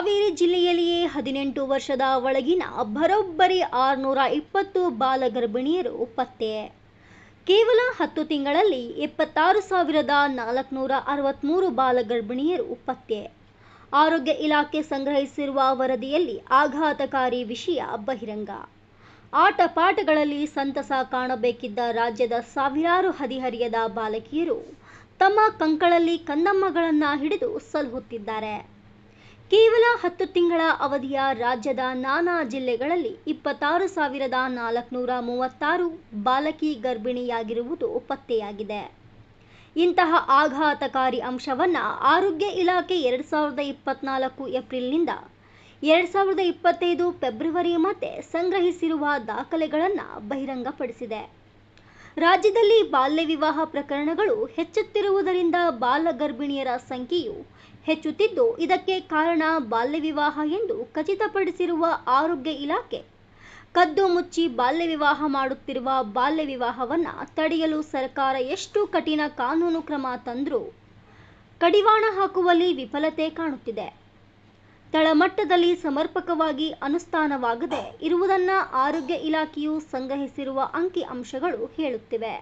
ಹಾವೇರಿ ಜಿಲ್ಲೆಯಲ್ಲಿಯೇ ಹದಿನೆಂಟು ವರ್ಷದ ಒಳಗಿನ ಬರೋಬ್ಬರಿ ಆರುನೂರ ಇಪ್ಪತ್ತು ಬಾಲಗರ್ಭಿಣಿಯರು ಪತ್ತೆ. ಕೇವಲ ಹತ್ತು ತಿಂಗಳಲ್ಲಿ ಎಪ್ಪತ್ತಾರು ಸಾವಿರದ ನಾಲ್ಕುನೂರ ಅರವತ್ತ್ಮೂರು ಬಾಲಗರ್ಭಿಣಿಯರು ಪತ್ತೆ. ಆರೋಗ್ಯ ಇಲಾಖೆ ಸಂಗ್ರಹಿಸಿರುವ ವರದಿಯಲ್ಲಿ ಆಘಾತಕಾರಿ ವಿಷಯ ಬಹಿರಂಗ. ಆಟ ಪಾಠಗಳಲ್ಲಿ ಸಂತಸ ಕಾಣಬೇಕಿದ್ದ ರಾಜ್ಯದ ಸಾವಿರಾರು ಹದಿಹರಿಯದ ಬಾಲಕಿಯರು ತಮ್ಮ ಕಂಕಳಲ್ಲಿ ಕಂದಮ್ಮಗಳನ್ನು ಹಿಡಿದು ಸಲಹುತ್ತಿದ್ದಾರೆ. ಕೇವಲ ಹತ್ತು ತಿಂಗಳ ಅವಧಿಯ ರಾಜ್ಯದ ನಾನಾ ಜಿಲ್ಲೆಗಳಲ್ಲಿ ಇಪ್ಪತ್ತಾರು ಸಾವಿರದ ನಾಲ್ಕುನೂರ ಮೂವತ್ತಾರು ಬಾಲಕಿ ಗರ್ಭಿಣಿಯಾಗಿರುವುದು ಪತ್ತೆಯಾಗಿದೆ. ಇಂತಹ ಆಘಾತಕಾರಿ ಅಂಶವನ್ನು ಆರೋಗ್ಯ ಇಲಾಖೆ ಎರಡು ಸಾವಿರದ ಇಪ್ಪತ್ನಾಲ್ಕು ಏಪ್ರಿಲ್ನಿಂದ ಎರಡು ಸಾವಿರದ ಇಪ್ಪತ್ತೈದು ಫೆಬ್ರವರಿ ಮತ್ತೆ ಸಂಗ್ರಹಿಸಿರುವ ದಾಖಲೆಗಳನ್ನು ಬಹಿರಂಗಪಡಿಸಿದೆ. ರಾಜ್ಯದಲ್ಲಿ ಬಾಲ್ಯ ವಿವಾಹ ಪ್ರಕರಣಗಳು ಹೆಚ್ಚುತ್ತಿರುವುದರಿಂದ ಬಾಲ ಗರ್ಭಿಣಿಯರ ಸಂಖ್ಯೆಯು ಹೆಚ್ಚುತ್ತಿದ್ದು, ಇದಕ್ಕೆ ಕಾರಣ ಬಾಲ್ಯ ವಿವಾಹ ಎಂದು ಖಚಿತಪಡಿಸಿರುವ ಆರೋಗ್ಯ ಇಲಾಖೆ. ಕದ್ದು ಮುಚ್ಚಿ ಬಾಲ್ಯ ವಿವಾಹ ಮಾಡುತ್ತಿರುವ ಬಾಲ್ಯ ವಿವಾಹವನ್ನು ತಡೆಯಲು ಸರ್ಕಾರ ಎಷ್ಟು ಕಠಿಣ ಕಾನೂನು ಕ್ರಮ ತಂದರೂ ಕಡಿವಾಣ ಹಾಕುವಲ್ಲಿ ವಿಫಲತೆ ಕಾಣುತ್ತಿದೆ. ತಳಮಟ್ಟದಲ್ಲಿ ಸಮರ್ಪಕವಾಗಿ ಅನುಷ್ಠಾನವಾಗದೆ ಇರುವುದನ್ನು ಆರೋಗ್ಯ ಇಲಾಖೆಯು ಸಂಗ್ರಹಿಸಿರುವ ಅಂಕಿ ಅಂಶಗಳು ಹೇಳುತ್ತಿವೆ.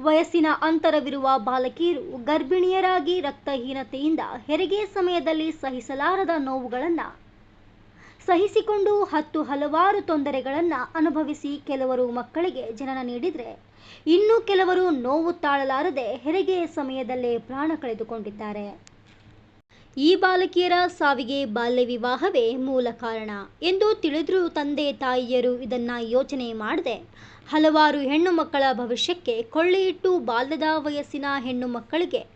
ವಯಸ್ಸಿನ ಅಂತರವಿರುವ ಬಾಲಕಿಯರು ಗರ್ಭಿಣಿಯರಾಗಿ ರಕ್ತಹೀನತೆಯಿಂದ ಹೆರಿಗೆ ಸಮಯದಲ್ಲಿ ಸಹಿಸಲಾರದ ನೋವುಗಳನ್ನು ಸಹಿಸಿಕೊಂಡು ಹತ್ತು ಹಲವಾರು ತೊಂದರೆಗಳನ್ನು ಅನುಭವಿಸಿ ಕೆಲವರು ಮಕ್ಕಳಿಗೆ ಜನನ ನೀಡಿದರೆ ಇನ್ನು ಕೆಲವರು ನೋವು ತಾಳಲಾರದೆ ಹೆರಿಗೆ ಸಮಯದಲ್ಲೇ ಪ್ರಾಣ ಕಳೆದುಕೊಂಡಿದ್ದಾರೆ. ಈ ಬಾಲಕಿಯರ ಸಾವಿಗೆ ಬಾಲ್ಯ ವಿವಾಹವೇ ಮೂಲ ಕಾರಣ ಎಂದು ತಿಳಿದರೂ ತಂದೆ ತಾಯಿಯರು ಇದನ್ನ ಯೋಚನೆ ಮಾಡದೆ. ಹಲವಾರು ಹೆಣ್ಣು ಮಕ್ಕಳ ಭವಿಷ್ಯಕ್ಕೆ ಕೊಳ್ಳೆಯಿಟ್ಟು ಬಾಲ್ಯದ ವಯಸ್ಸಿನ ಹೆಣ್ಣು ಮಕ್ಕಳಿಗೆ,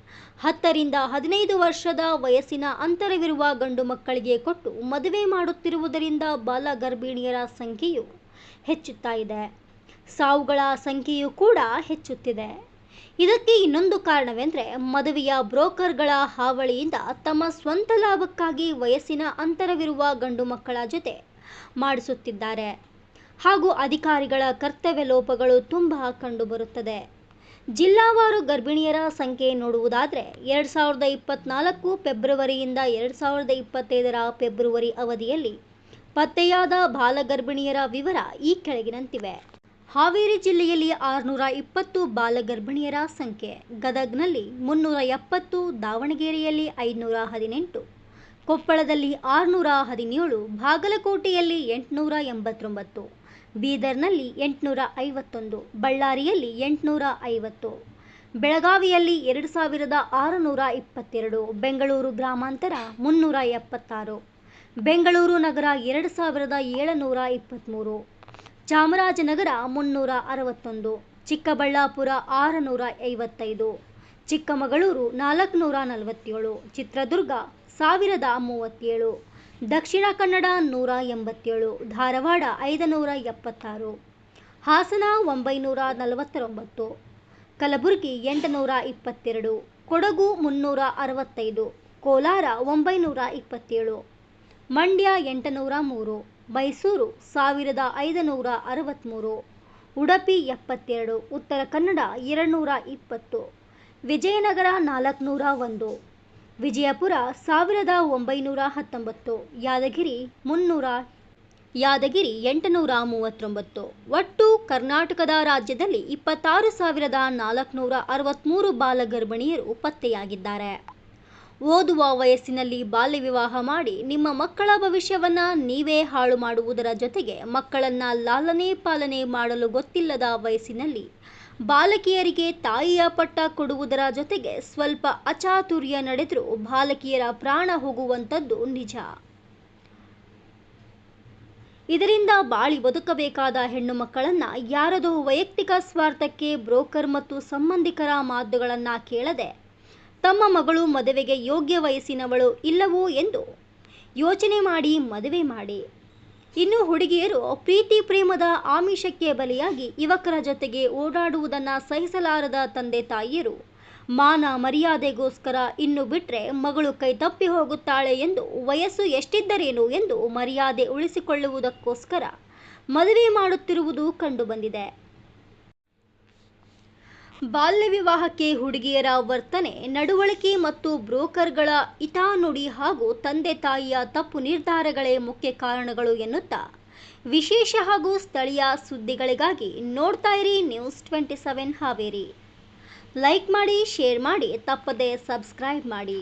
ಹತ್ತರಿಂದ ಹದಿನೈದು ವರ್ಷದ ವಯಸ್ಸಿನ ಅಂತರವಿರುವ ಗಂಡು ಮಕ್ಕಳಿಗೆ ಕೊಟ್ಟು ಮದುವೆ ಮಾಡುತ್ತಿರುವುದರಿಂದ ಬಾಲ ಗರ್ಭಿಣಿಯರ ಸಂಖ್ಯೆಯು ಹೆಚ್ಚುತ್ತಾ ಇದೆ. ಸಾವುಗಳ ಸಂಖ್ಯೆಯೂ ಕೂಡ ಹೆಚ್ಚುತ್ತಿದೆ. ಇದಕ್ಕೆ ಇನ್ನೊಂದು ಕಾರಣವೆಂದರೆ ಮದುವೆಯ ಬ್ರೋಕರ್ಗಳ ಹಾವಳಿಯಿಂದ ತಮ್ಮ ಸ್ವಂತ ಲಾಭಕ್ಕಾಗಿ ವಯಸ್ಸಿನ ಅಂತರವಿರುವ ಗಂಡು ಮಕ್ಕಳ ಜೊತೆ ಮಾಡಿಸುತ್ತಿದ್ದಾರೆ. ಹಾಗೂ ಅಧಿಕಾರಿಗಳ ಕರ್ತವ್ಯ ಲೋಪಗಳು ತುಂಬ ಕಂಡುಬರುತ್ತದೆ. ಜಿಲ್ಲಾವಾರು ಗರ್ಭಿಣಿಯರ ಸಂಖ್ಯೆ ನೋಡುವುದಾದರೆ ಎರಡು ಸಾವಿರದ ಇಪ್ಪತ್ನಾಲ್ಕು ಫೆಬ್ರವರಿಯಿಂದ ಎರಡು ಸಾವಿರದ ಇಪ್ಪತ್ತೈದರ ಫೆಬ್ರವರಿ ಅವಧಿಯಲ್ಲಿ ಪತ್ತೆಯಾದ ಬಾಲಗರ್ಭಿಣಿಯರ ವಿವರ ಈ ಕೆಳಗಿನಂತಿವೆ. ಹಾವೇರಿ ಜಿಲ್ಲೆಯಲ್ಲಿ ಆರುನೂರ ಇಪ್ಪತ್ತು ಬಾಲಗರ್ಭಿಣಿಯರ ಸಂಖ್ಯೆ. ಗದಗ್ನಲ್ಲಿ ಮುನ್ನೂರ ಎಪ್ಪತ್ತು, ದಾವಣಗೆರೆಯಲ್ಲಿ ಐದುನೂರ ಹದಿನೆಂಟು, ಕೊಪ್ಪಳದಲ್ಲಿ ಆರುನೂರ ಹದಿನೇಳು, ಬಾಗಲಕೋಟೆಯಲ್ಲಿ ಎಂಟುನೂರ ಎಂಬತ್ತೊಂಬತ್ತು, ಬೀದರ್ನಲ್ಲಿ ಎಂಟುನೂರ ಐವತ್ತೊಂದು, ಬಳ್ಳಾರಿಯಲ್ಲಿ ಎಂಟುನೂರ ಐವತ್ತು, ಬೆಳಗಾವಿಯಲ್ಲಿ ಎರಡು ಸಾವಿರದ ಆರುನೂರ ಇಪ್ಪತ್ತೆರಡು, ಬೆಂಗಳೂರು ಗ್ರಾಮಾಂತರ ಮುನ್ನೂರ ಎಪ್ಪತ್ತಾರು, ಬೆಂಗಳೂರು ನಗರ ಎರಡು ಸಾವಿರದ ಏಳುನೂರ ಇಪ್ಪತ್ತ್ಮೂರು ಚಾಮರಾಜನಗರ ಮುನ್ನೂರ ಅರವತ್ತೊಂದು, ಚಿಕ್ಕಬಳ್ಳಾಪುರ ಆರುನೂರ ಐವತ್ತೈದು, ಚಿಕ್ಕಮಗಳೂರು ನಾಲ್ಕುನೂರ ನಲವತ್ತೇಳು, ಚಿತ್ರದುರ್ಗ ಸಾವಿರದ ಮೂವತ್ತೇಳು, ದಕ್ಷಿಣ ಕನ್ನಡ ನೂರ ಎಂಬತ್ತೇಳು, ಧಾರವಾಡ ಐದುನೂರ ಎಪ್ಪತ್ತಾರು, ಹಾಸನ ಒಂಬೈನೂರ ನಲವತ್ತೊಂಬತ್ತು, ಕಲಬುರಗಿ ಎಂಟುನೂರ ಇಪ್ಪತ್ತೆರಡು, ಕೊಡಗು ಮುನ್ನೂರ ಅರವತ್ತೈದು, ಕೋಲಾರ ಒಂಬೈನೂರ ಇಪ್ಪತ್ತೇಳು, ಮಂಡ್ಯ ಎಂಟುನೂರ ಮೂರು ಮೈಸೂರು, ಸಾವಿರದ ಐದುನೂರ ಅರವತ್ತ್ಮೂರು ಉಡುಪಿ ಎಪ್ಪತ್ತೆರಡು, ಉತ್ತರ ಕನ್ನಡ ಎರಡುನೂರ ಇಪ್ಪತ್ತು. ವಿಜಯನಗರ ನಾಲ್ಕುನೂರ ಒಂದು. ವಿಜಯಪುರ, ಸಾವಿರದ ಒಂಬೈನೂರ ಹತ್ತೊಂಬತ್ತು. ಯಾದಗಿರಿ, ಮುನ್ನೂರ, ಯಾದಗಿರಿ ಎಂಟುನೂರ ಮೂವತ್ತೊಂಬತ್ತು. ಒಟ್ಟು ಕರ್ನಾಟಕದ ರಾಜ್ಯದಲ್ಲಿ ಇಪ್ಪತ್ತಾರು ಸಾವಿರದ ನಾಲ್ಕುನೂರ ಅರವತ್ತ್ಮೂರು ಬಾಲಗರ್ಭಿಣಿಯರು ಪತ್ತೆಯಾಗಿದ್ದಾರೆ. ಓದುವ ವಯಸ್ಸಿನಲ್ಲಿ ಬಾಲ್ಯ ವಿವಾಹ ಮಾಡಿ ನಿಮ್ಮ ಮಕ್ಕಳ ಭವಿಷ್ಯವನ್ನ ನೀವೇ ಹಾಳು ಮಾಡುವುದರ ಜೊತೆಗೆ ಮಕ್ಕಳನ್ನ ಲಾಲನೆ ಪಾಲನೆ ಮಾಡಲು ಗೊತ್ತಿಲ್ಲದ ವಯಸ್ಸಿನಲ್ಲಿ ಬಾಲಕಿಯರಿಗೆ ತಾಯಿಯ ಪಟ್ಟ ಕೊಡುವುದರ ಜೊತೆಗೆ ಸ್ವಲ್ಪ ಅಚಾತುರ್ಯ ನಡೆದರೂ ಬಾಲಕಿಯರ ಪ್ರಾಣ ಹೋಗುವಂಥದ್ದು ನಿಜ. ಇದರಿಂದ ಬಾಳಿ ಬದುಕಬೇಕಾದ ಹೆಣ್ಣು ಮಕ್ಕಳನ್ನ ಯಾರದೋ ವೈಯಕ್ತಿಕ ಸ್ವಾರ್ಥಕ್ಕೆ ಬ್ರೋಕರ್ ಮತ್ತು ಸಂಬಂಧಿಕರ ಮಾತುಗಳನ್ನು ಕೇಳದೆ ತಮ್ಮ ಮಗಳು ಮದುವೆಗೆ ಯೋಗ್ಯ ವಯಸ್ಸಿನವಳು ಇಲ್ಲವೋ ಎಂದು ಯೋಚನೆ ಮಾಡಿ ಮದುವೆ ಮಾಡಿ. ಇನ್ನು ಹುಡುಗಿಯರು ಪ್ರೀತಿ ಪ್ರೇಮದ ಆಮಿಷಕ್ಕೆ ಬಲಿಯಾಗಿ ಯುವಕರ ಜೊತೆಗೆ ಓಡಾಡುವುದನ್ನು ಸಹಿಸಲಾರದ ತಂದೆ ತಾಯಿಯರು ಮಾನ ಮರ್ಯಾದೆಗೋಸ್ಕರ ಇನ್ನು ಬಿಟ್ಟರೆ ಮಗಳು ಕೈ ತಪ್ಪಿ ಹೋಗುತ್ತಾಳೆ ಎಂದು ವಯಸ್ಸು ಎಷ್ಟಿದ್ದರೇನು ಎಂದು ಮರ್ಯಾದೆ ಉಳಿಸಿಕೊಳ್ಳುವುದಕ್ಕೋಸ್ಕರ ಮದುವೆ ಮಾಡುತ್ತಿರುವುದು ಕಂಡುಬಂದಿದೆ. ಬಾಲ್ಯ ವಿವಾಹಕ್ಕೆ ಹುಡುಗಿಯರ ವರ್ತನೆ, ನಡವಳಿಕೆ ಮತ್ತು ಬ್ರೋಕರ್ಗಳ ಇಟಾನುಡಿ ಹಾಗೂ ತಂದೆ ತಾಯಿಯ ತಪ್ಪು ನಿರ್ಧಾರಗಳೇ ಮುಖ್ಯ ಕಾರಣಗಳು ಎನ್ನುತ್ತಾ, ವಿಶೇಷ ಹಾಗೂ ಸ್ಥಳೀಯ ಸುದ್ದಿಗಳಿಗಾಗಿ ನೋಡ್ತಾ ಇರಿ news twenty seven Haveri. Like ಮಾಡಿ, ಶೇರ್ ಮಾಡಿ, ತಪ್ಪದೇ ಸಬ್ಸ್ಕ್ರೈಬ್ ಮಾಡಿ.